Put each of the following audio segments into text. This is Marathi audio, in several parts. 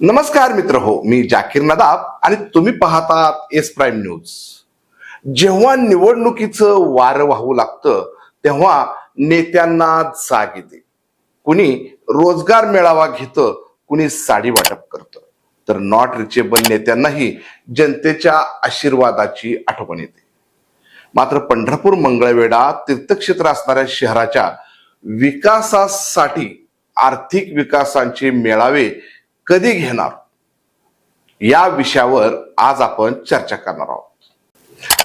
नमस्कार मित्र हो मी जाकीर नदाब आणि तुम्ही पाहतात एस प्राईम न्यूज. जेव्हा निवडणुकीचं वारं वाहू लागतं तेव्हा नेत्यांना जाग येते. कुणी रोजगार मेळावा घेतं कुणी साडी वाटप करतं. तर नॉट रिचेबल नेत्यांनाही जनतेच्या आशीर्वादाची आठवण येते. मात्र पंढरपूर मंगळवेढा तीर्थक्षेत्र असणाऱ्या शहराच्या विकासासाठी आर्थिक विकासांचे मेळावे कधी घेणार? या विषयावर आज आपण चर्चा करणार आहोत.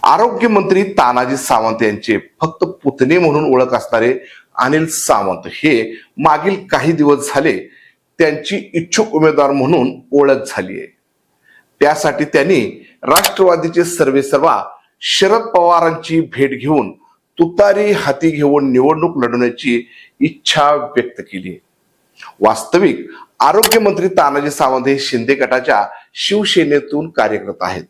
आरोग्य मंत्री तानाजी सावंत यांचे फक्त पुतणे म्हणून ओळख असणारे अनिल सावंत हे मागील काही दिवस झाले त्यांची इच्छुक उमेदवार म्हणून ओळख झाली आहे. त्यासाठी त्यांनी राष्ट्रवादीचे सर्वेसर्वा शरद पवारांची भेट घेऊन तुतारी हाती घेऊन निवडणूक लढवण्याची इच्छा व्यक्त केली वास्तविक आरोग्यमंत्री तानाजी सावंत हे शिंदे गटाच्या शिवसेनेतून कार्यरत आहेत.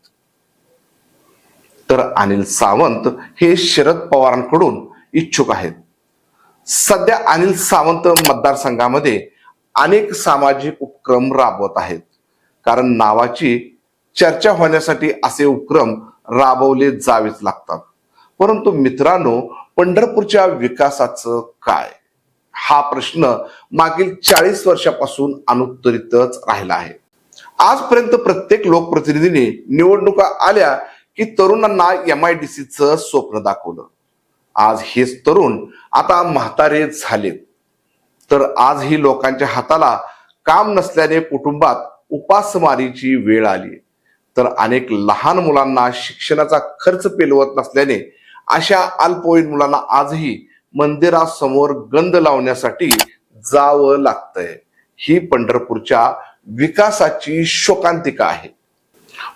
तर अनिल सावंत हे शरद पवारांकडून इच्छुक आहेत. सध्या अनिल सावंत मतदारसंघामध्ये अनेक सामाजिक उपक्रम राबवत आहेत. कारण नावाची चर्चा होण्यासाठी असे उपक्रम राबवले जावेच लागतात. परंतु मित्रांनो पंढरपूरच्या विकासाचं काय? हा प्रश्न मागील चाळीस वर्षापासून अनुत्तरितच राहिला आहे. आजपर्यंत प्रत्येक लोकप्रतिनिधीने निवडणुका आल्या की तरुणांना एम आय डी सीचं स्वप्न दाखवलं. आज हेच तरुण आता म्हातारे झालेत. तर आजही लोकांच्या हाताला काम नसल्याने कुटुंबात उपासमारीची वेळ आली. तर अनेक लहान मुलांना शिक्षणाचा खर्च पेलवत नसल्याने अशा अल्पवयीन मुलांना आजही मंदिरासमोर गंध लावण्यासाठी जावं लागतंय. ही पंढरपूरच्या विकासाची शोकांतिका आहे.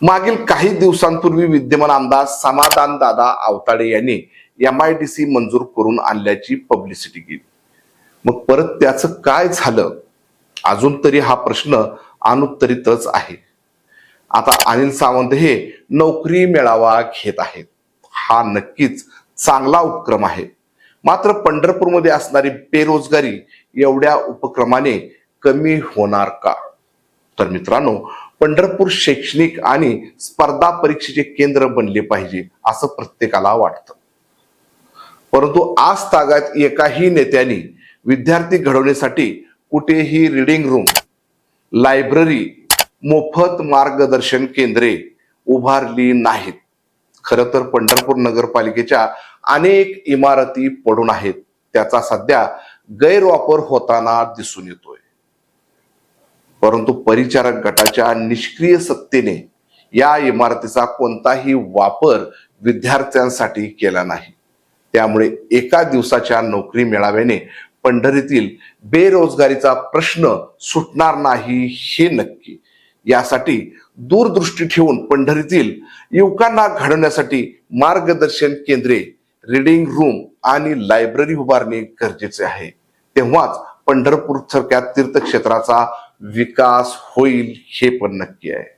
मागील काही दिवसांपूर्वी विद्यमान आमदार समाधान दादा आवताडे यांनी एम आय डी सी मंजूर करून आणल्याची पब्लिसिटी केली. मग परत त्याचं काय झालं? अजून तरी हा प्रश्न अनुत्तरितच आहे. आता अनिल सावंत हे नोकरी मेळावा घेत आहेत. हा नक्कीच चांगला उपक्रम आहे. मात्र पंढरपूरमध्ये असणारी बेरोजगारी एवढ्या उपक्रमाने कमी होणार का? तर मित्रांनो पंढरपूर शैक्षणिक आणि स्पर्धा परीक्षेचे केंद्र बनले पाहिजे असं प्रत्येकाला वाटतं. परंतु आज तागात एकाही नेत्यांनी विद्यार्थी घडवण्यासाठी कुठेही रिडिंग रूम लायब्ररी मोफत मार्गदर्शन केंद्रे उभारली नाहीत. खरं तर पंढरपूर नगरपालिकेच्या अनेक इमारती पडून आहेत. त्याचा सध्या गैरवापर होताना दिसून येतोय. परंतु परिचारक गटाच्या निष्क्रिय सत्तेने या इमारतीचा कोणताही वापर विद्यार्थ्यांसाठी केला नाही. त्यामुळे एका दिवसाच्या नोकरी मेळाव्याने पंढरीतील बेरोजगारीचा प्रश्न सुटणार नाही हे नक्की. यासाठी दूरदृष्टी ठेवून पंढरीतील युवकांना घडवण्यासाठी मार्गदर्शन केंद्रे रीडिंग रूम आणि लायब्ररी उभारणे गरजेचे आहे. तेव्हाच पंढरपूर सारख्या तीर्थक्षेत्राचा विकास होईल हे पण नक्की आहे.